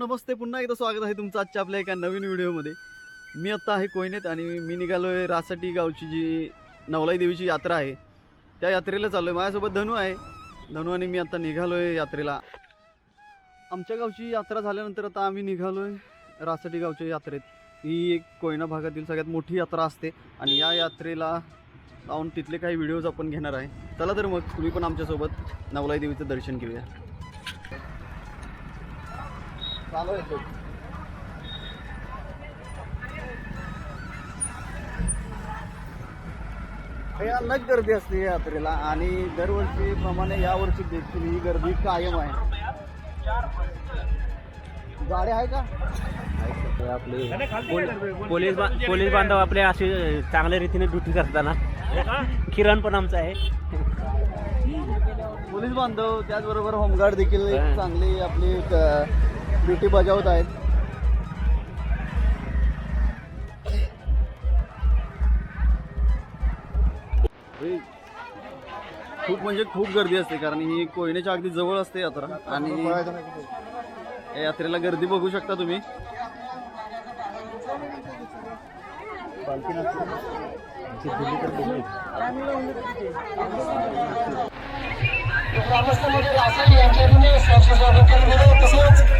नमस्ते. पुन्हा एकदा स्वागत आहे तुमचं आजच्या आपल्या एका नवीन व्हिडिओमध्ये. मी आत्ता आहे कोयनेत आणि मी निघालो आहे रासाठी गावची जी नवलाई देवीची यात्रा आहे. त्या यात्रेला चाललो आहे माझ्यासोबत धनू आहे. धनू आणि मी आत्ता निघालो आहे यात्रेला. आमच्या गावची यात्रा झाल्यानंतर आता आम्ही निघालो आहे रासाठी गावच्या यात्रेत. ही एक कोयना भागातील सगळ्यात मोठी यात्रा असते आणि या यात्रेला जाऊन तिथले काही व्हिडिओज आपण घेणार आहे. चला तर मग तुम्ही पण आमच्यासोबत नवलाई देवीचं दर्शन घेऊया. चालू आहे. भयानक गर्दी असते या यात्रेला आणि दरवर्षीप्रमाणे यावर्षी देखील ही गर्दी कायम आहे गाड्या आहे का आपले पोल- पोलीस बा- पोलीस बांधव आपले असे चांगल्या रीतीने ड्युटी करताना किरण पण आमचा आहे पोलीस बांधव त्याचबरोबर होमगार्ड देखील एक. चांगली आपली ड्युटी बजावत आहेत. हे खूप म्हणजे खूप गर्दी असते कारण ही कोयनेच्या अगदी जवळ असते यात्रा आणि या यात्रेला गर्दी बघू शकता तुम्ही. ग्रामस्थांमध्ये यांच्या तसेच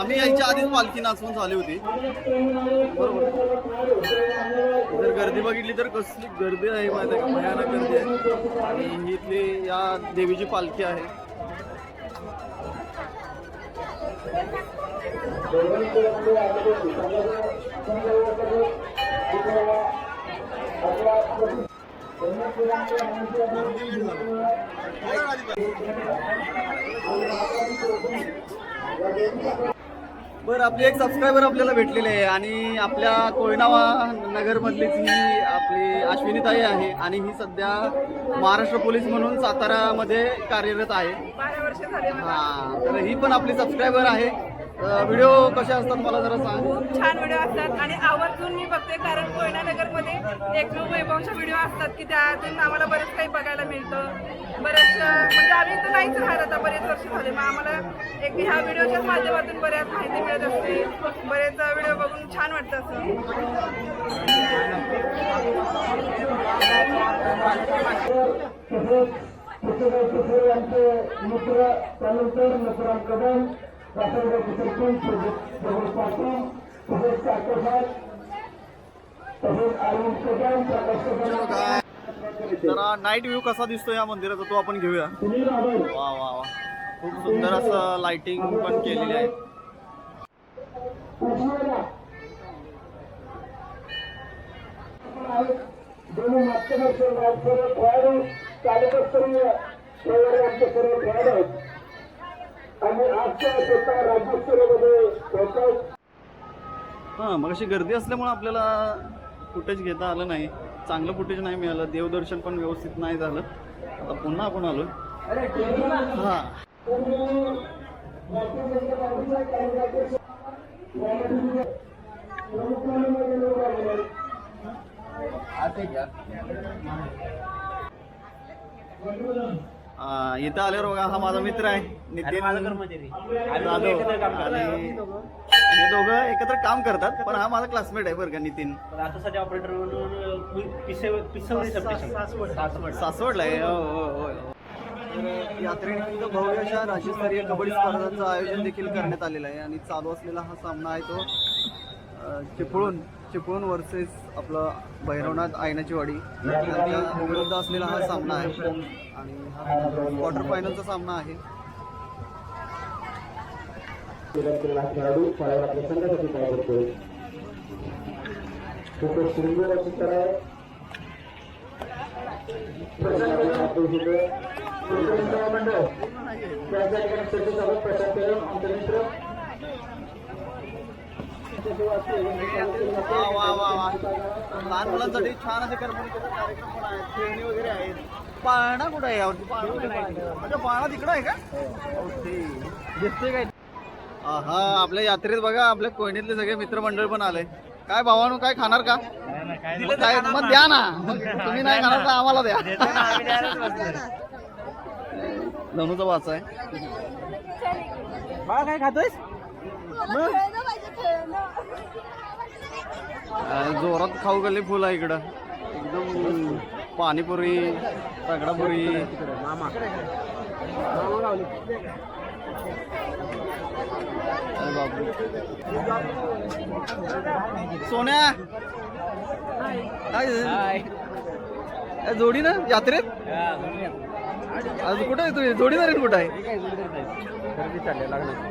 आम्ही यायच्या आधीच पालखी नाचवून झाली होती. बरोबर. जर गर्दी बघितली तर कसली गर्दी आहे माहिती आहे का? भयानक गर्दी आहे. आणि इथली या देवीची पालखी आहे. बरं आपले एक सबस्क्रायबर आपल्याला भेटलेले आहे आणि आपल्या कोयनावा नगरमधलीच ही आपली अश्विनीताई आहे आणि ही सध्या महाराष्ट्र पोलीस म्हणून सातारामध्ये कार्यरत आहे. हां हा तर ही पण आपली सबस्क्रायबर आहे. व्हिडिओ कसे असतात मला जरा सांग. खूप छान व्हिडिओ असतात आणि आवर्जून मी बघते कारण कोयना नगरमध्ये एक वैभवच्या व्हिडिओ असतात की त्यातून आम्हाला बरेच काही बघायला मिळतं. बरंच म्हणजे आम्ही तर नाहीच राहत आता बरेच वर्ष झाले. मग आम्हाला एक ह्या व्हिडिओच्या माध्यमातून बऱ्याच माहिती मिळत असते बरेच व्हिडिओ बघून छान वाटतं असं. मित्र त्यानंतर कदम जरा नाईट व्ह्यू कसा दिसतो या मंदिराचा तो आपण घेऊया. वा वा वा. खूप सुंदर असं लाइटिंग पण केलेली आहे. उजवेला दोन्ही माध्यमातील राजकीय खेळाडू तालुकास्तरीय खेळणारे आमचे सर्व खेळाडू आहेत. आणि आजच्या स्वतः राज्यस्तरीयमध्ये पोहोचत हां मग अशी गर्दी असल्यामुळे आपल्याला फुटेज घेता आलं नाही. चांगलं फुटेज नाही मिळालं. देवदर्शन पण व्यवस्थित नाही झालं. आता पुन्हा आपण आलो हां. इथं आल्यावर बघा हा माझा मित्र आहे नितीन जाधव. आणि हे दोघं एकत्र काम करतात पण हा माझा क्लासमेट आहे बरं का नितीन. आता सध्या ऑपरेटर म्हणून पिसवडी सासवड. सासवडला आहे हो, हो, हो, हो. तर यात्रेनिमित्त भव्य अशा राज्यस्तरीय कबड्डी स्पर्धांचं आयोजन देखील करण्यात आलेलं आहे आणि चालू असलेला हा सामना आहे तो चिपळूण चिपळूण वर्सेस आपलं भैरवनाथ आयनाचीवाडी. विरुद्ध असलेला हा सामना आहे आणि हा क्वार्टर फायनलचा सामना आहे. खेळाडू खूपच सुंदर मंडळ त्यांच्या ठिकाणी चर्चेसोबत प्रचार केलं आमचे मित्र वा वा वा वा लहान मुलांसाठी छान असे कार्यक्रम पण आहेत खेळणी वगैरे आहेत. पाळणा कुठं आहे? यावरती पाळणा तिकडं आहे का? दिसते काय? हा आपल्या यात्रेत बघा आपल्या कोयणीतले सगळे मित्रमंडळ पण आले. काय भावानो काय खाणार का? मग काय मग द्या ना. तुम्ही नाही खाणार तर आम्हाला द्या. धनुचा वाचा आहे. बाळा काय खातोयस? जोरात खाऊ गल्ली फुल आहे इकडं. एकदम पाणीपुरी मामा. बापरे. सोन्या. काय? जोडी ना यात्रेत. आज कुठे आहे तू जोडीदारीन कुठं आहे खरेदी चालले लागणार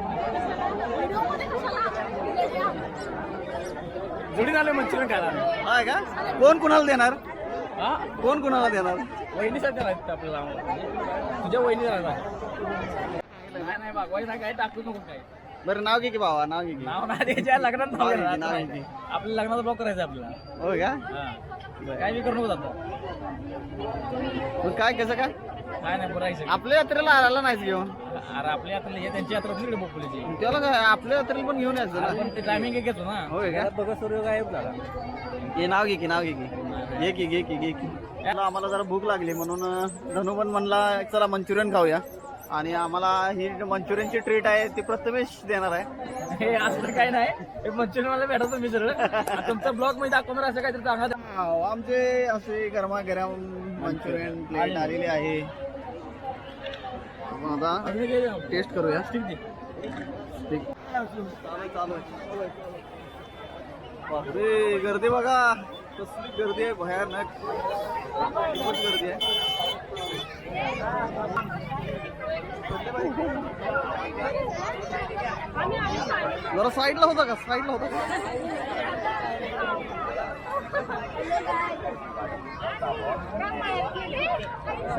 जोडी झाले मंचुरियन खायला हाय का कोण कुणाला देणार हा कोण कुणाला देणार वहिनी सध्या राहते आपल्याला तुझ्या वहिनी राहणार नाही नाही नाही काय टाकू नको काय बरं नाव घे की बाबा नाव घे की नाव ना द्यायच्या लग्नात नाव नाव. आपल्या लग्नाचा ब्लॉक करायचं आपल्याला होय का हा. काय बी करू नको आता मग काय कसं काय काय नाही बोलायचं आपल्या यात्रेला आला नाहीस घेऊन? अरे आपल्या यात्रेला हे त्यांची यात्रा तिकडे बोपलीची त्याला काय आपल्या यात्रेला पण घेऊन यायचं ना? आपण ते टायमिंग घेतो ना. होय का? बघा सूर्य गायब झाला. हे नाव घे की नाव घे की. घे की घे की घे की. मला आम्हाला जरा भूक लागली म्हणून अं, धनु पण म्हणला चला मंचुरियन खाऊया. आणि आम्हाला ही मंचुरियनची ट्रीट आहे ती प्रथमेश देणार आहे. हे असं काय नाही. हे मंचुरियन मला भेटत मी सर तुमचा ब्लॉगमध्ये दाखवणार असं काहीतरी चांगला हो, आमचे असे गरमागरम मंचुरियन प्लेट आलेली आहे. आपण आता टेस्ट करूया. ठीक चालू आहे, चालू आहे. बापरे गर्दी बघा. कसली गर्दी आहे भयानक. खूपच गर्दी आहे. जरा साईडला होता का? साईडला होता का?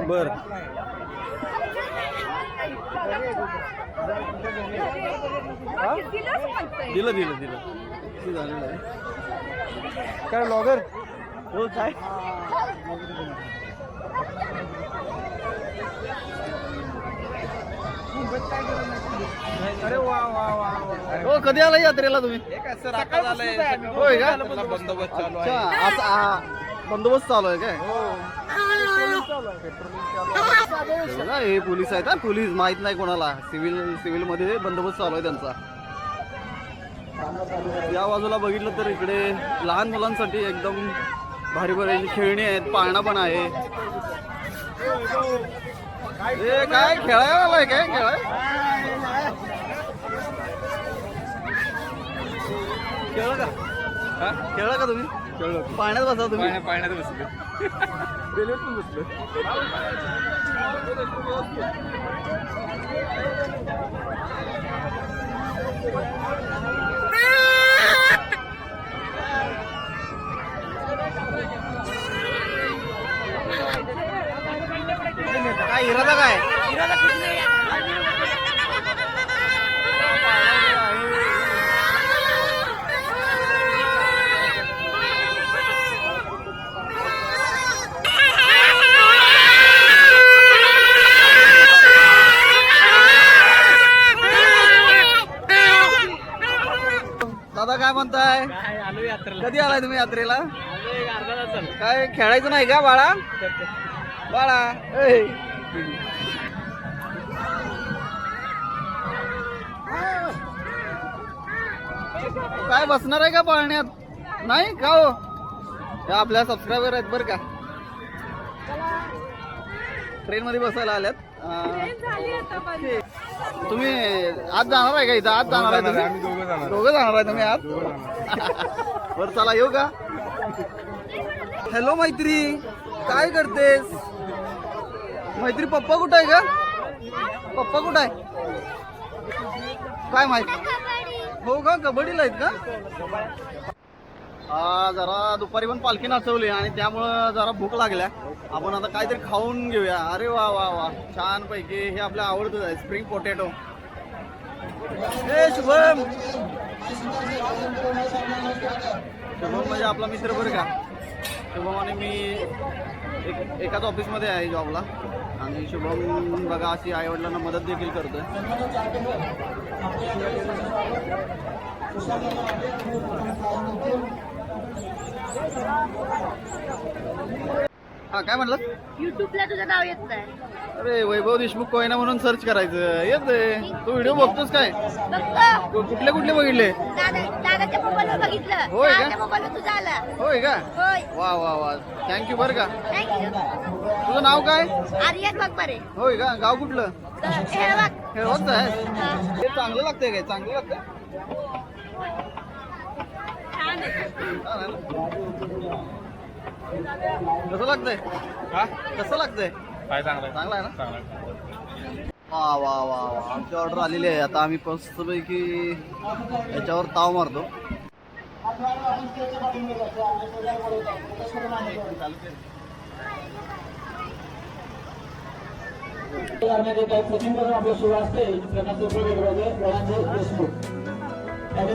बर. दिलं दिलं दिलं. किती झालेलं आहे? काय ब्लॉगर हो काय? अरे वा वा वा हो कधी आला यात्रेला तुम्ही? होय का? अच्छा आता हा, बंदोबस्त चालू आहे काय? बघा, हे पोलीस आहेत हा पोलीस माहीत नाही कोणाला. सिव्हिल सिव्हिलमध्ये बंदोबस्त चालू आहे त्यांचा. या बाजूला बघितलं तर इकडे लहान मुलांसाठी एकदम भारी भारी खेळणी आहेत पाळणा पण आहे. ए काय खेळायला काय? खेळाय? खेळलं का? हा? खेळलं का तुम्ही? खेळलो पाण्यात बसा तुम्ही. पाण्यात बसले. रेल्वेत पण बसलो. काय? इरादा काय? दादा काय म्हणताय? काय आलो यात्रेला. कधी आलाय तुम्ही यात्रेला. काय खेळायचं नाही का बाळा? बाळा ए. काय बसणार आहे का पाळण्यात? नाही का हो? आपल्या सबस्क्रायबर आहेत बरं का. ट्रेन मध्ये बसायला आल्यात. तुम्ही आज जाणार आहे का इथं? आज जाणार आहे तुम्ही? दोघं जाणार आहे तुम्ही आज? बरं चला येऊ का? हॅलो मैत्री काय करतेस? मैत्री पप्पा कुठं आहे का? पप्पा कुठं आहे? काय माहिती? हो का? कबड्डीला आहेत का? जरा दुपारी पण पालखी नाचवली आणि त्यामुळं जरा भूक लागल्या. आपण आता काहीतरी खाऊन घेऊया. अरे वा वा वा. छान पैकी हे आपल्या आवडतच आहे. स्प्रिंग पोटॅटो हे शुभम! शुभम म्हणजे आपला मित्र बरं का. शुभमाने मी एक एकाच ऑफिसमध्ये आहे जॉबला. आणि शुभम बघा अशी आईवडिलांना मदत देखील करतो आहे हा काय म्हणलं युट्यूबला तुझं नाव येत नाही. अरे वैभव देशमुख कोयना म्हणून सर्च करायचं. येत तू व्हिडिओ बघतोस काय? बघतो. कु- कुठले कुठले बघितले? दादा दादाच्या मोबाईलवर बघितलं. होय का? दादाच्या मोबाईलवर तुझं आलं. होय का? होय. वा वा वा. थँक्यू बरं का. थँक्यू तुझं नाव काय? आर्यन होय का? गाव कुठलं? हे बघ. हे होत आहे. हा. हे चांगलं लागतंय काय? चांगलं लागतंय? छान आहे. हा ना? कसं लागतंय? कसं लागतंय? काय चांगलं चांगलं आहे ना? वा वा वा वा. आमची ऑर्डर आलेली आहे. आता आम्ही मस्तपैकी याच्यावर ताव मारतो. आपलं सुरू असते. वेगवेगळे देशमुख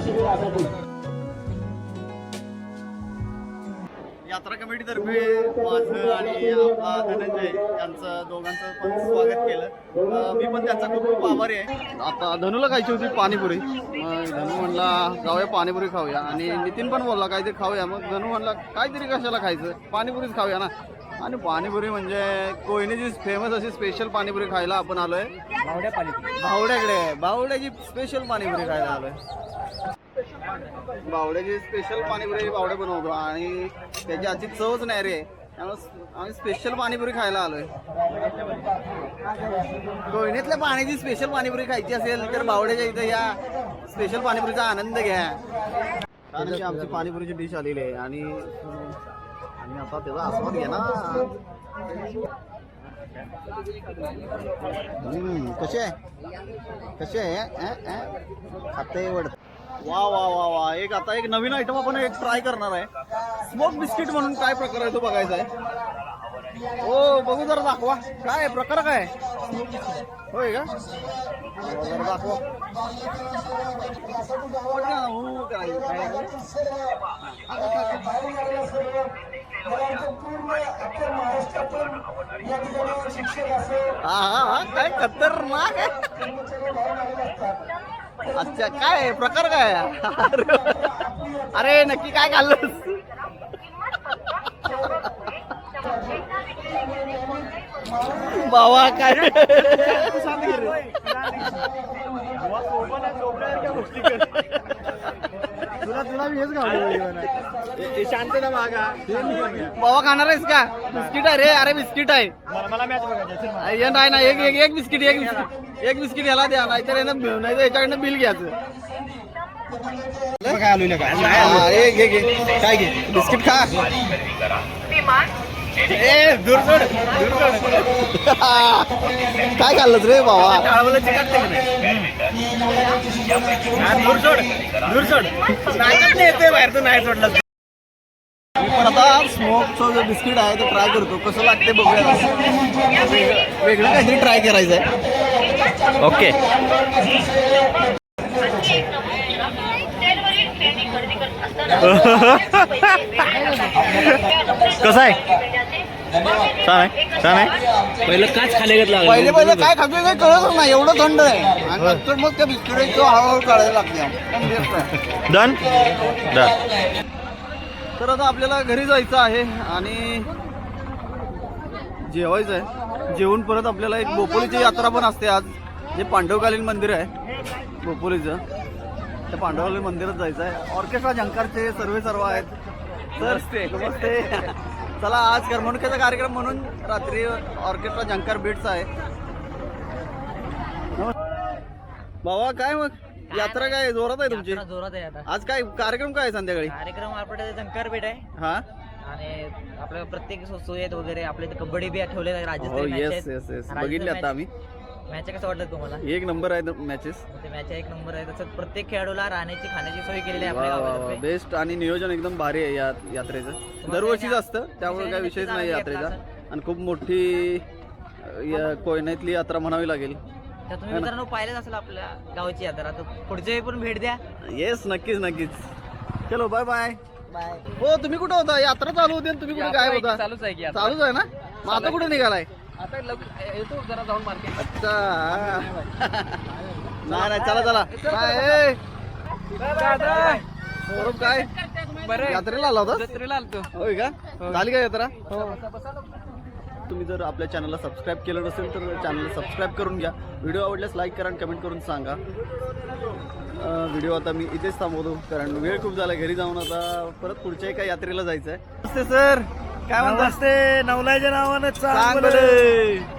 शिबिरासाठी यात्रा कमिटीतर्फे माझं आणि आपला धनंजय यांचं दोघांचं पण स्वागत केलं. मी पण त्याचा खूप खूप आभारी आहे. आता धनूला खायची होती पाणीपुरी. मग धनू म्हणला जाऊया पाणीपुरी खाऊया. आणि नितीन पण बोलला काहीतरी खाऊया. मग धनू म्हणला काहीतरी कशाला खायचं? पाणीपुरीच खाऊया ना. आणि पाणीपुरी म्हणजे कोयनेची फेमस अशी स्पेशल पाणीपुरी खायला आपण आलोय. भावड्याकडे. भावड्याची स्पेशल पाणीपुरी खायला आलोय. बावड्याची स्पेशल पाणीपुरी बावडे बनवतो आणि त्याची आजची चवच नाही रे. त्यामुळे आम्ही स्पेशल पाणीपुरी खायला आलोय. कोयनेतल्या पाण्याची स्पेशल पाणीपुरी खायची असेल तर बावड्याच्या इथं या स्पेशल पाणीपुरीचा आनंद घ्या. कारण आमची पाणीपुरीची डिश आलेली आहे आणि आणि आता त्याचा आस्वाद घ्या ना हम्म, कसे आहे? आहे? खाते वड. वा वा वा वा. एक आता एक नवीन आयटम आपण एक ट्राय करणार आहे. स्मोक बिस्किट म्हणून काय प्रकार आहे तो बघायचा आहे. हो बघू जरा दाखवा. काय प्रकार काय होय का? जरा दाखवा. हो, काय काय हा हा. काय खतरनाक आहे. अच्छा काय प्रकार काय अरे नक्की काय खाल्लंस? बाबा काय? बाबा खाणार आहेस का? बिस्किट आहे रे अरे बिस्किट आहे. ये नाही ना एक एक एक बिस्किट एक बिस्किट. एक बिस्किट याला द्या नाहीतर नाही तर याच्याकडनं बिल घ्यायचं. हा, ए, घे घे काय घे? बिस्किट खा. ए दूर सोड दूर सोड काय खाल्लंस रे बाबा? दूर सोड दूर सोड येते बाहेर तू नाही सोडलं मी पण आता स्मोकचं जे बिस्किट आहे ते ट्राय करतो. कसं लागते बघूया. वेगळं काहीतरी ट्राय करायचं आहे ओके. कसं आहे? पहिलं काच खाले लागलं. पहिले पहिले काय खातोय काय कळतच नाही एवढं थंड आहे. आणि नंतर मग त्या बिस्किट हळूहळू काढायला लागते डन? तर आता आपल्याला घरी जायचं आहे आणि जेवायचं आहे. जेवून परत आपल्याला एक बोपोलीची यात्रा पण असते आज. जे पांडवकालीन मंदिर आहे बोपोलीचं. त्या पांडवकालीन मंदिरात जायचं आहे. ऑर्केस्ट्रा झंकारचे सर्वे सर्व आहेत. तर नमस्ते. चला आज करमणुकीचा कार्यक्रम म्हणून रात्री ऑर्केस्ट्रा झंकार बीट्स आहे. बाबा काय मग? यात्रा काय जोरात आहे तुमची? जोरात आहे आता. आज काय कार्यक्रम काय आहे संध्याकाळी? कार्यक्रम आपल्या शंकर पेठ आहे. हा? आणि आपल्या प्रत्येक सोयीत वगैरे. आपल्या इथे कबड्डी बी ठेवले राजस्थानी बघितले आता आम्ही. मॅच कसं वाटलं तुम्हाला? एक नंबर आहे मॅचेस ते मॅच एक नंबर आहे तसंच प्रत्येक खेळाडूला राहण्याची खाण्याची सोय केलेली आहे आपल्या गावातर्फे. बेस्ट आणि नियोजन एकदम भारी आहे या यात्रेचं. दरवर्षीच असतं त्यामुळे काय विषयच नाही यात्रेचा. आणि खूप मोठी अं, या कोयनेतली यात्रा म्हणावी लागेल. तर तुम्ही मित्रांनो पाहिलेच असेल आपल्या गावाची यात्रा. तर पुढच्या वेळी पण भेट द्या. येस नक्कीच नक्कीच. चलो बाय बाय बाय हो तुम्ही कुठं होता? यात्रा चालू होती आणि तुम्ही कुठे काय होता? चालूच आहे की चालूच आहे ना? मग आता कुठे निघालाय? आता येतो जरा जाऊन मार्केट अच्छा. नाही नाही चला चला. काय सौरभ काय? यात्रेला आला होता जत्रेला आलतो. होय का? झाली का यात्रा? तुम्ही जर आपल्या चॅनलला सबस्क्राईब केलं नसेल तर चॅनलला सबस्क्राईब करून घ्या. व्हिडिओ आवडल्यास लाईक करा आणि कमेंट करून सांगा. व्हिडिओ आता मी इथेच थांबवतो कारण वेळ खूप झाला घरी जाऊन आता परत पुढच्या एका यात्रेला जायचं आहे नमस्ते सर काय म्हणता नमस्ते नवलाच्या नावानं बरं.